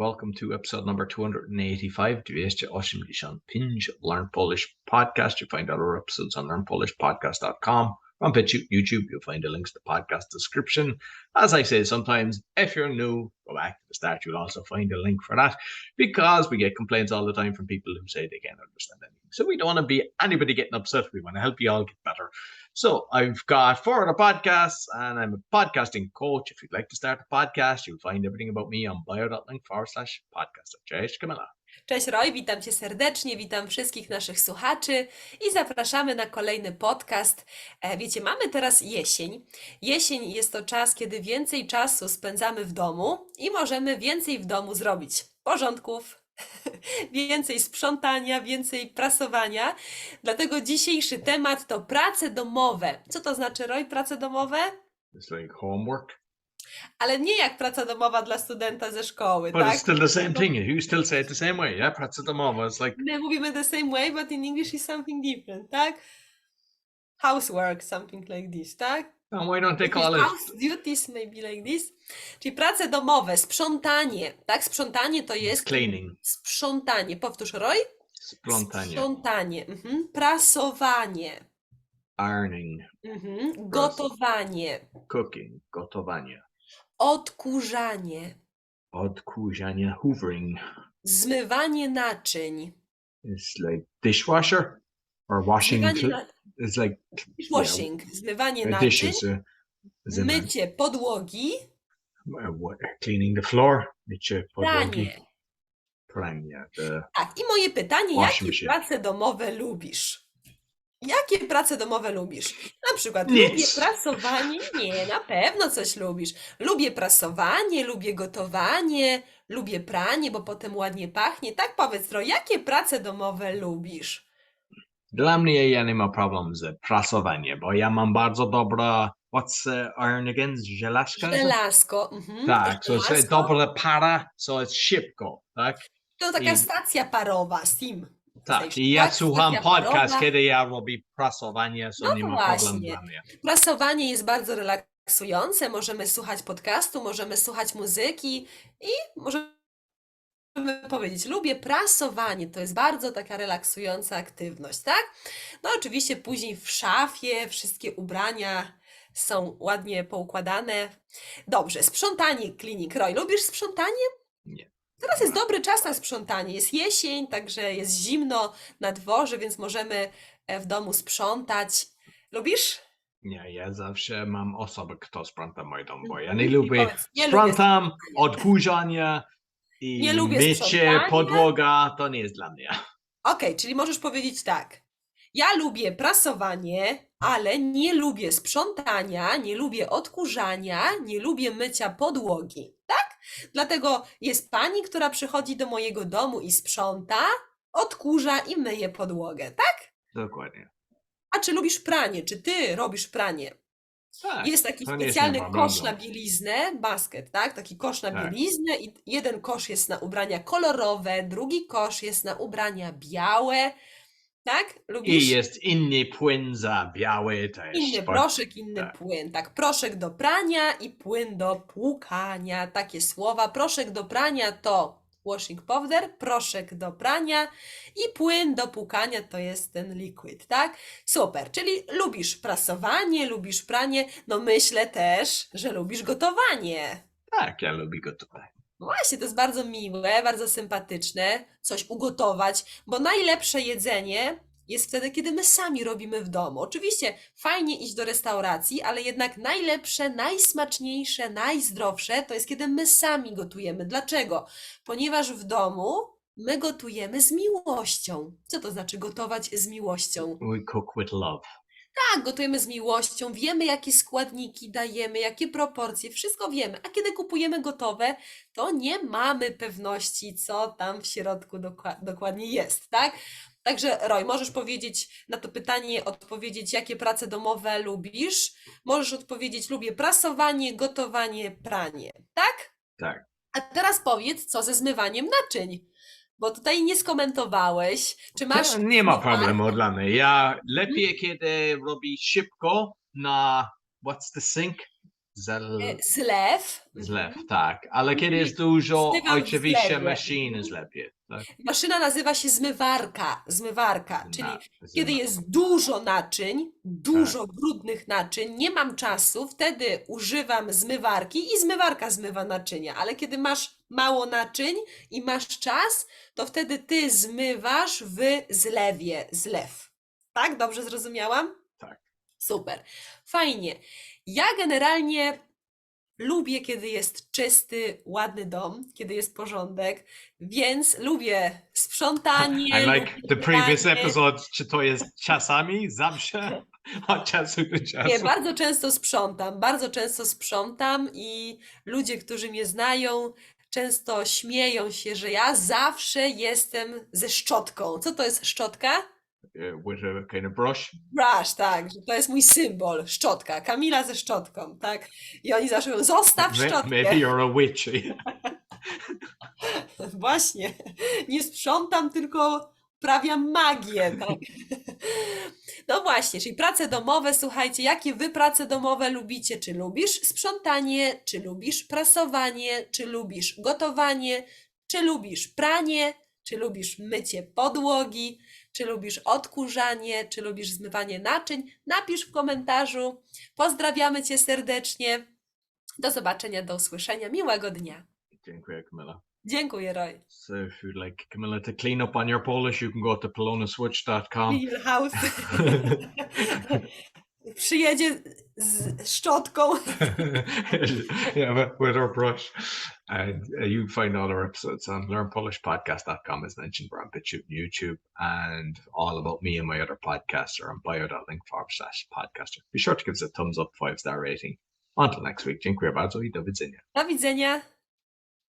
Welcome to episode number 285, 285 Learn Polish podcast. You find other episodes on learnpolishpodcast.com. On YouTube, you'll find the links to the podcast description. As I say, sometimes if you're new, go back to the start. You'll also find a link for that because we get complaints all the time from people who say they can't understand anything. So we don't want to be anybody getting upset. We want to help you all get better. So I've got four other podcasts and I'm a podcasting coach. If you'd like to start a podcast, you'll find everything about me on bio.link forward slash podcast. Cześć, Kamila. Cześć Roy, witam Cię serdecznie, witam wszystkich naszych słuchaczy i zapraszamy na kolejny podcast. E, Wiecie, mamy teraz jesień. Jesień jest to czas, kiedy więcej czasu spędzamy w domu i możemy więcej w domu zrobić. Porządków, więcej sprzątania, więcej prasowania. Dlatego dzisiejszy temat to prace domowe. Co to znaczy, Roy, prace domowe? It's like homework, Ale nie jak praca domowa dla studenta ze szkoły, but tak? it's still the same thing. You still say it the same way. Yeah, praca domowa. It's like, My mówimy the same way, but in English is something different, tak? Housework, something like this, tak? and why don't they call it house duties, maybe like this. Czyli prace domowe, sprzątanie, tak? Sprzątanie to jest cleaning, sprzątanie. Powtórz, Roy? splątanie, Sprzątanie. Mhm. Prasowanie. ironing, Mhm. Gotowanie. cooking, gotowanie, Odkurzanie. odkurzanie, hoovering. Zmywanie naczyń. It's like dishwasher or washing. Zmywanie cl- na... It's like Washing. Zmywanie uh, naczyń. dishes. Uh, zimmer. Mycie podłogi. Uh, cleaning the floor. Mycie podłogi. Pranie. Pranie. The Tak, i moje pytanie, Washing jakie machine. prace domowe lubisz? Jakie prace domowe lubisz? Na przykład Nic. lubię prasowanie? Nie, na pewno coś lubisz. Lubię prasowanie, lubię gotowanie, lubię pranie, bo potem ładnie pachnie. Tak powiedz, Ro, jakie prace domowe lubisz? Dla mnie ja nie ma problem z prasowaniem, bo ja mam bardzo dobra, what's uh, iron again? Żelazka? Żelazko. Mhm, Tak, so żelazko. dobra para, so it's szybko, tak? To taka i- stacja parowa, steam. Tak, i ja tak? słucham podcast, kiedy ja robię prasowanie, so No nie ma problemu dla mnie. Prasowanie jest bardzo relaksujące. Możemy słuchać podcastu, możemy słuchać muzyki i możemy powiedzieć, lubię prasowanie. To jest bardzo taka relaksująca aktywność, tak? No oczywiście później w szafie wszystkie ubrania są ładnie poukładane. Dobrze, sprzątanie klinik. Roy, lubisz sprzątanie? Nie. Teraz jest dobry czas na sprzątanie. Jest jesień, także jest zimno na dworze, więc możemy e, w domu sprzątać. Lubisz? Nie, ja zawsze mam osobę, kto sprząta mój dom, bo ja Mhm. nie lubię powiedz, nie lubię sprzątam, odkurzania i Nie lubię mycie, sprzątania. podłoga, to nie jest dla mnie. Okej, czyli możesz powiedzieć tak. Ja lubię prasowanie, ale nie lubię sprzątania, nie lubię odkurzania, nie lubię mycia podłogi. Dlatego jest pani, która przychodzi do mojego domu i sprząta, odkurza i myje podłogę. Tak? Dokładnie. A czy lubisz pranie? Czy ty robisz pranie? Tak, Jest taki to nie jest specjalny kosz na bieliznę, basket, tak? Taki kosz na Tak. bieliznę i jeden kosz jest na ubrania kolorowe, drugi kosz jest na ubrania białe, tak? Lubisz? I jest inny płyn za biały też. Inny proszek, inny tak. płyn. Tak, proszek do prania i płyn do płukania. Takie słowa. Proszek do prania to washing powder, proszek do prania i płyn do płukania to jest ten liquid, tak? Super, czyli lubisz prasowanie, lubisz pranie, no myślę też, że lubisz gotowanie. Tak, ja lubię gotować. No Właśnie, to jest bardzo miłe, bardzo sympatyczne, coś ugotować, bo najlepsze jedzenie jest wtedy, kiedy my sami robimy w domu. Oczywiście fajnie iść do restauracji, ale jednak najlepsze, najsmaczniejsze, najzdrowsze to jest, kiedy my sami gotujemy. Dlaczego? Ponieważ w domu my gotujemy z miłością. Co to znaczy gotować z miłością? We cook with love. Tak, gotujemy z miłością, wiemy jakie składniki dajemy, jakie proporcje, wszystko wiemy. A kiedy kupujemy gotowe, to nie mamy pewności, co tam w środku dokła- dokładnie jest, tak? Także Roy, możesz powiedzieć na to pytanie, odpowiedzieć, jakie prace domowe lubisz. Możesz odpowiedzieć, lubię prasowanie, gotowanie, pranie, tak? Tak. A teraz powiedz, co ze zmywaniem naczyń, bo tutaj nie skomentowałeś. Czy masz nie ma zmywarkę? problemu dla mnie. Ja lepiej, kiedy robię szybko na what's the sink? Zel... E, Zlew. Zlew, Mhm. tak. Ale kiedy jest dużo, oczywiście jest lepiej. Tak? Maszyna nazywa się zmywarka. Zmywarka, czyli Na- kiedy jest dużo naczyń, dużo brudnych naczyń, nie mam czasu, wtedy używam zmywarki i zmywarka zmywa naczynia. Ale kiedy masz mało naczyń i masz czas, to wtedy ty zmywasz w zlewie. Zlew. Tak? Dobrze zrozumiałam? Super. Fajnie. Ja generalnie lubię, kiedy jest czysty, ładny dom, kiedy jest porządek, więc lubię sprzątanie. I like lubię the previous pranie. episode, czy to jest czasami, zawsze, od czasu do czasu. Nie, bardzo często sprzątam, bardzo często sprzątam i ludzie, którzy mnie znają, często śmieją się, że ja zawsze jestem ze szczotką. Co to jest szczotka? Uh, With a kind of brush. Brush, tak, że to jest mój symbol, szczotka. Kamila ze szczotką, tak. I oni zawsze mówią, zostaw szczotkę. Maybe you're a witch. Właśnie, nie sprzątam, tylko uprawiam magię, tak. No właśnie, czyli prace domowe, słuchajcie, jakie wy prace domowe lubicie? Czy lubisz sprzątanie, czy lubisz prasowanie, czy lubisz gotowanie, czy lubisz pranie, czy lubisz mycie podłogi, czy lubisz odkurzanie, czy lubisz zmywanie naczyń? Napisz w komentarzu. Pozdrawiamy cię serdecznie. Do zobaczenia, do usłyszenia. Miłego dnia. Dziękuję, Camilla. Dziękuję, Roy. So if you'd like Camilla to clean up on your Polish, you can go to polonaswitch.com. House. Przyjedzie z szczotką. yeah, with- our brush. And uh, you can find all our episodes on learnpolishpodcast.com, as mentioned. We're on BitChute and YouTube, and all about me and my other podcasts are on bio.link forward slash podcaster. Be sure to give us a thumbs up, five star rating. Until next week, dziękuję bardzo i do widzenia. Do widzenia.